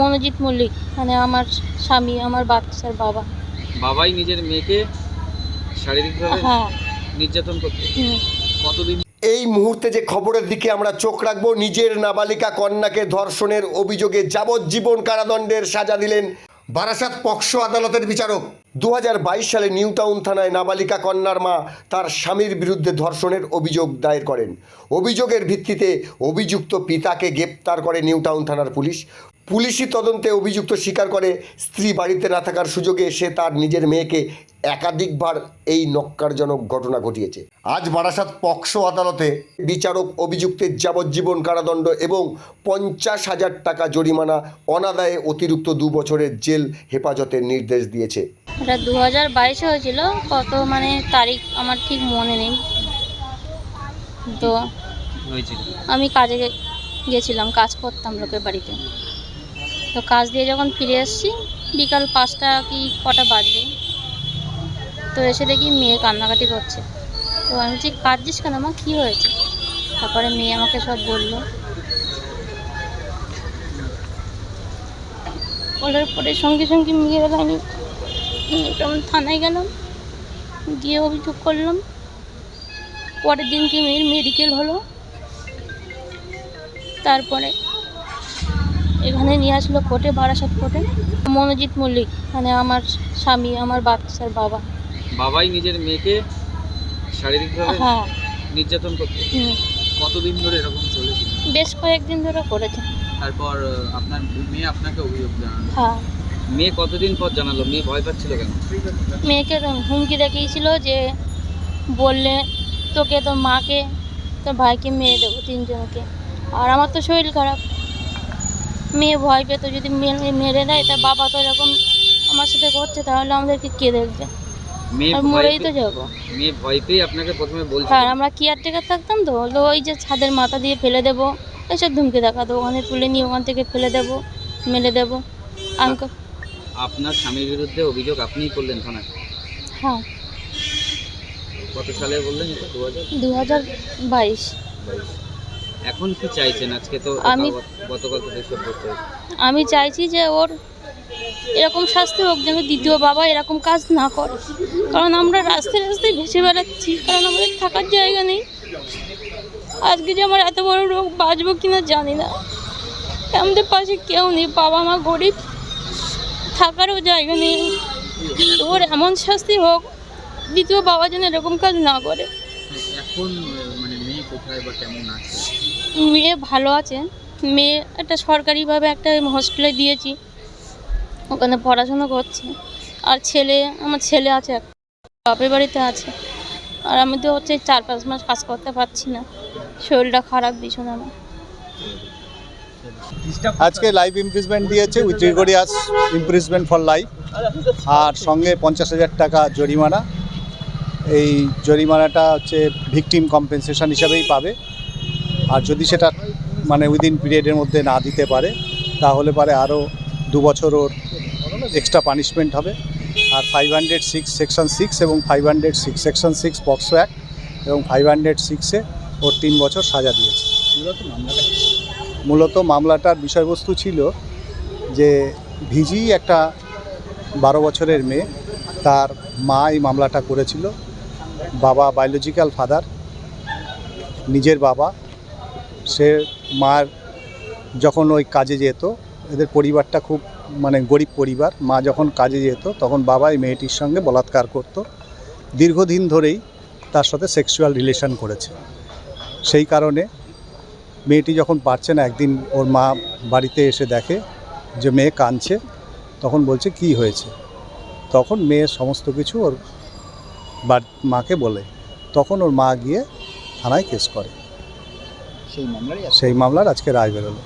মনোজিৎ মল্লিক মানে আমার স্বামী আমার বাচ্চার বাবা। বাবাই নিজের মেয়েকে শারীরিকভাবে হ্যাঁ। নির্যাতন করতে কতদিন? এই মুহূর্তে যে খবরের দিকে আমরা চোখ রাখব নিজের নাবালিকা কন্যাকে ধর্ষণের অভিযোগে যাবজ্জীবন কারাদণ্ডের সাজা দিলেন বারাসাত পক্সো আদালতের বিচারক। দু হাজার বাইশ সালে নিউ টাউন থানায় নাবালিকা কন্যার মা তার স্বামীর বিরুদ্ধে ধর্ষণের অভিযোগ দায়ের করেন। অভিযোগের ভিত্তিতে অভিযুক্ত পিতাকে গ্রেপ্তার করে নিউ টাউন থানার পুলিশ। পুলিশি তদন্তে অভিযুক্ত স্বীকার করে স্ত্রী বাড়িতে না থাকার সুযোগে সে তার নিজের মেয়েকে একাধিকবার এই নক্কারজনক ঘটনা ঘটিয়েছে। আজ বারাসাত পক্সো আদালতে বিচারক অভিযুক্তের যাবজ্জীবন কারাদণ্ড এবং পঞ্চাশ হাজার টাকা জরিমানা অনাদায়ে অতিরিক্ত দু বছরের জেল হেফাজতের নির্দেশ দিয়েছে। এটা দু হাজার বাইশে হয়েছিল কত মানে তারিখ আমার ঠিক মনে নেই। তো আমি কাজে গেছিলাম কাজ করতাম লোকের বাড়িতে। তো কাজ দিয়ে যখন ফিরে এসেছি, বিকাল পাঁচটা কি কটা বাজবে? তো এসে দেখি মেয়ে কান্নাকাটি করছে। তো আমি বলছি, কাঁদছিস কেন মা? কী হয়েছে? তারপরে মেয়ে আমাকে সব বলল। বলার পরে সঙ্গে সঙ্গে মেয়ের আমি তখন থানায় গেলাম, গিয়ে অভিযোগ করলাম। পরের দিনকে মেয়ের মেডিকেল হলো। তারপরে এখানে নিয়ে আসলো কোর্টে বারাসাত কোর্টে। মনোজিৎ মল্লিক মানে আমার স্বামী আমার বাচ্চার বাবা। বাবাই নিজের মেয়েকে শারীরিকভাবে হ্যাঁ। নির্যাতন করতে কতদিন ধরে এরকম চলেছিল বেশ কয়েকদিন ধরে করেছে। তারপর আপনার মেয়ে আপনাকে অভিযোগ জানালো? হ্যাঁ। মেয়ে কতদিন পর জানালো? মেয়ে ভয় পাচ্ছিল কেন? মেয়েকে হুমকি দেখিয়েছিল যে বললে তোকে তোর মাকে তোর ভাইকে মেয়ে দেবো তিনজনকে। আর আমার তো শরীর খারাপ। মেয়ে ভয় পেতো যদি মেয়ে মেরে দেয় তা বাবা তো এরকম আমার সাথে করছে তাহলে আমাদেরকে কে দেখবে? মরেই তো যাব। মেয়ে ভয় পেয়ে আপনাকে প্রথমে বলছিল। আর আমরা কেয়ারটেকার থাকতাম তো ওই যে ছাদের মাথা দিয়ে ফেলে দেবো এসব ধুমকে দেখাতো ওখানে তুলে নিয়ে ওখান থেকে ফেলে দেবো মেরে দেবো। আঙ্ক আপনার স্বামীর বিরুদ্ধে অভিযোগ আপনিই করলেন থানায়? হ্যাঁ। কত সালে বললেন এটা? দু হাজার? দু হাজার বাইশ। বাইশ। এখন কি চাইছেন? আজকে তো আমি- গতকাল তো করতে আমি চাইছি যে ওর এরকম শাস্তি হোক যেন দ্বিতীয় বাবা এরকম কাজ না করে। কারণ আমরা রাস্তায় রাস্তায় ভেসে বেড়াচ্ছি কারণ আমাদের থাকার জায়গা নেই। আজকে যে আমার এত বড় রোগ বাঁচবো কিনা জানি না। আমাদের পাশে কেউ নেই বাবা মা গরিব থাকারও জায়গা নেই। ওর এমন শাস্তি হোক দ্বিতীয় বাবা যেন এরকম কাজ না করে। এখন কোথায় বা কেমন আছে? মেয়ে ভালো আছে। মেয়ে একটা সরকারিভাবে একটা হসপিটালে দিয়েছি। ওখানে পড়াশোনা করছে। আর ছেলে আমার ছেলে আছে একটা বাপের বাড়িতে আছে। আর আমি তো হচ্ছে চার পাঁচ মাস কাজ করতে পারছি না। শরীরটা খারাপ ভীষণ আমার। আজকে লাইভ ইমপ্রিজমেন্ট দিয়েছে with rigorous imprisonment for life আর সঙ্গে পঞ্চাশ হাজার টাকা জরিমানা। এই জরিমানাটা হচ্ছে ভিকটিম কম্পেনসেশন হিসাবেই পাবে। আর যদি সেটা মানে উইদিন পিরিয়ডের মধ্যে না দিতে পারে, তাহলে পারে আরও দু বছর ওর এক্সট্রা পানিশমেন্ট হবে। আর five hundred six section six এবং five hundred six section six POCSO act এবং ফাইভ হান্ড্রেড সিক্সে ওর তিন বছর সাজা দিয়েছে। মূলত মামলাটার বিষয়বস্তু ছিল যে ভিজি একটা বারো বছরের মেয়ে, তার মা এই মামলাটা করেছিল। বাবা বায়োলজিক্যাল ফাদার নিজের বাবা। সে মার যখন ওই কাজে যেত, এদের পরিবারটা খুব মানে গরিব পরিবার, মা যখন কাজে যেত, তখন বাবা এই মেয়েটির সঙ্গে বলাৎকার করত। দীর্ঘদিন ধরেই তার সাথে সেক্সুয়াল রিলেশন করেছে। সেই কারণে মেয়েটি যখন পারছে না, একদিন ওর মা বাড়িতে এসে দেখে যে মেয়ে কাঁদছে, তখন বলছে, কি হয়েছে? তখন মেয়ে সমস্ত কিছু ওর বাড়ি মাকে বলে তখন ওর মা গিয়ে থানায় কেস করে। সেই সেই মামলার আজকে রায় বেরোলো।